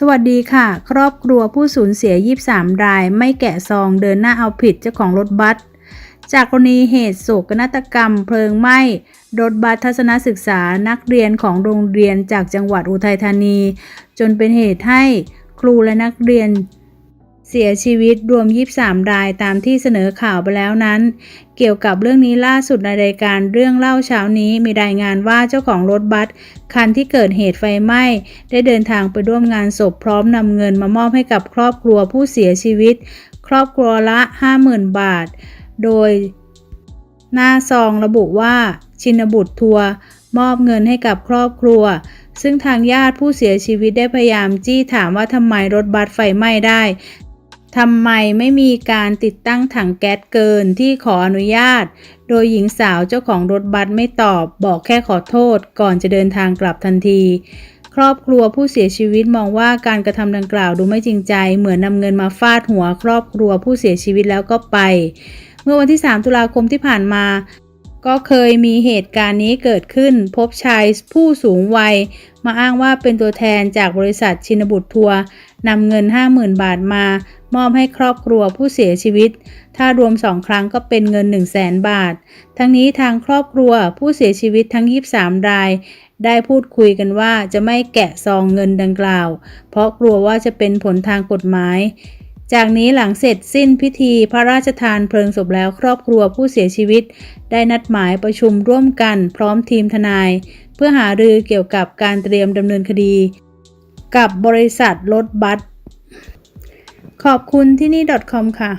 สวัสดีค่ะ ครอบครัวผู้สูญเสีย 23 ราย ไม่แกะซองเดินหน้าเอาผิดเจ้าของรถบัสจากกรณีเหตุโศกนาฏกรรม เพลิงไหม้รถบัสทัศนศึกษานักเรียนของโรงเรียนจากจังหวัดอุทัยธานี จนเป็นเหตุให้ครูและนักเรียน เสียชีวิตรวม 23 รายตามที่เสนอข่าวไปแล้วนั้น เกี่ยวกับเรื่องนี้ล่าสุดในรายการเรื่องเล่าเช้านี้มีรายงานว่าเจ้าของรถบัสคันที่เกิดเหตุไฟไหม้ ได้เดินทางไปร่วมงานศพพร้อมนำเงินมามอบให้กับครอบครัวผู้เสียชีวิต ครอบครัวละ 50,000 บาท โดย หน้าซองระบุว่าชินบุตรทัวร์มอบเงินให้กับครอบครัว ซึ่งทางญาติผู้เสียชีวิตได้พยายามจี้ถามว่าทำไมรถบัสไฟไหม้ได้ ทำไมไม่มีการติดตั้งถังแก๊สเกินที่ขออนุญาต โดยหญิงสาวเจ้าของรถบัสไม่ตอบบอกแค่ขอโทษก่อนจะเดินทางกลับทันที ครอบครัวผู้เสียชีวิตมองว่าการกระทำดังกล่าวดูไม่จริงใจ เหมือนนำเงินมาฟาดหัวครอบครัวผู้เสียชีวิตแล้วก็ไป เมื่อวันที่ 3 ตุลาคมที่ผ่านมาก็เคยมีเหตุการณ์นี้เกิดขึ้น พบชายผู้สูงวัย มาอ้างว่าเป็นตัวแทนจากบริษัทชินบุตรทัวร์นำเงิน 50,000 บาทมา มอบให้ครอบครัวผู้เสียชีวิต ถ้ารวม2ครั้งก็เป็นเงิน 1 0 0 0 0 0บาท ทั้งนี้ทางครอบครัวผู้เสียชีวิตทั้ง 23 ราย ได้พูดคุยกันว่าจะไม่แกะซองเงินดังกล่าว เพราะกลัวว่าจะเป็นผลทางกฎหมาย จากนี้หลังเสร็จสิ้นพิธีพระราชทานเพลิงศพแล้วครอบครัวผู้เสียชีวิต ได้นัดหมายประชุมร่วมกันพร้อมทีมทนาย เพื่อหารือเกี่ยวกับการเตรียมดำเนินคดี กับบริษัทรถบัส ขอบคุณที่นี่ .com ค่ะ